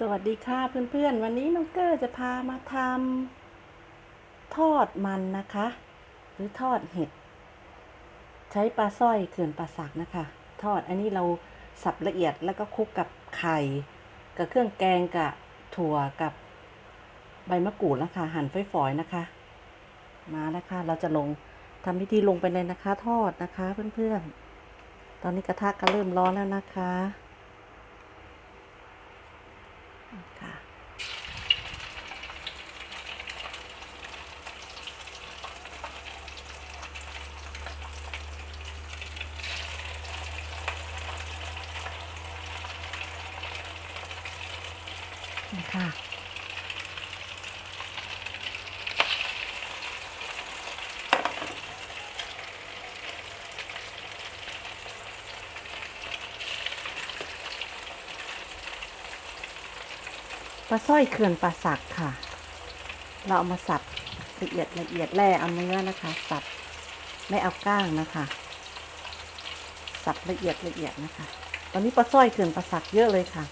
สวัสดีค่ะเพื่อนๆ วันนี้น้องเกอร์จะพามาทำทอดมันนะคะ หรือทอดเห็ด ใช้ปลาสร้อยเขื่อนป่าสักนะคะ ทอดอันนี้เราสับละเอียดแล้วก็คลุกกับไข่กับเครื่องแกงกับถั่วกับใบมะกรูดนะคะ หั่นฝอยๆนะคะ มาแล้วค่ะเราจะลงทำพิธีลงไปเลยนะคะ ทอดนะคะ เพื่อนๆ ตอนนี้กระทะก็เริ่มร้อนแล้วนะคะ ค่ะค่ะ ปลาสร้อยเขื่อนปลาสักค่ะ เราเอามาสับละเอียดละเอียดแล่เอาเนื้อนะคะ สับไม่เอาก้างนะคะ สับละเอียดละเอียดนะคะ ตอนนี้ปลาสร้อยเขื่อนปลาสักเยอะเลยค่ะ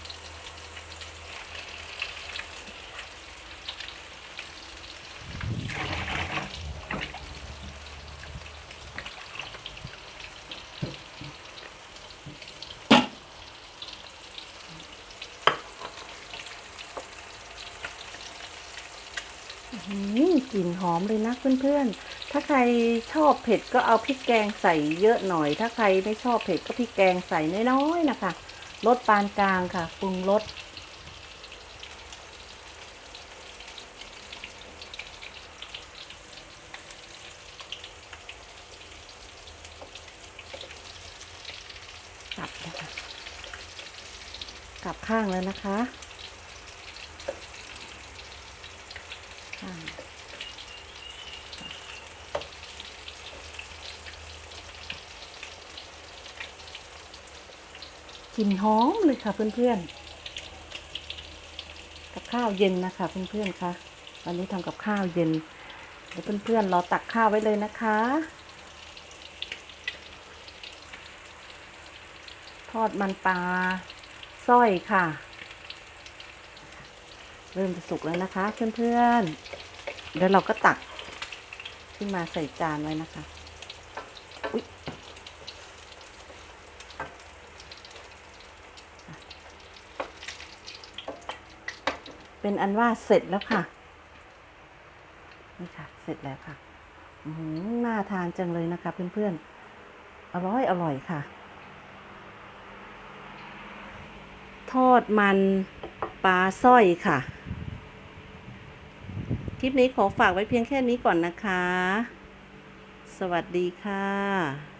กลิ่นหอมเลยนะเพื่อนๆ ถ้าใครชอบเผ็ดก็เอาพริกแกงใส่เยอะหน่อย ถ้าใครไม่ชอบเผ็ดก็พริกแกงใส่น้อยๆนะคะรสปานกลางค่ะปรุงรสกลับนะคะ กลับข้างเลยนะคะ กลิ่นหอมเลยค่ะเพื่อนๆ กับข้าวเย็นนะคะเพื่อนๆคะวันนี้ทำกับข้าวเย็นเดี๋ยวเพื่อนๆรอตักข้าวไว้เลยนะคะ ทอดมันปลาสร้อยค่ะ เริ่มจะสุกแล้วนะคะเพื่อนๆเดี๋ยวเราก็ตักขึ้นมาใส่จานไว้นะคะ เป็นอันว่าเสร็จแล้วค่ะ นี่ค่ะ เสร็จแล้วค่ะหน่าทานจังเลยนะคะ เพื่อนๆ อร่อยอร่อยค่ะ ทอดมันปลาสร้อยค่ะ คลิปนี้ขอฝากไว้เพียงแค่นี้ก่อนนะคะ สวัสดีค่ะ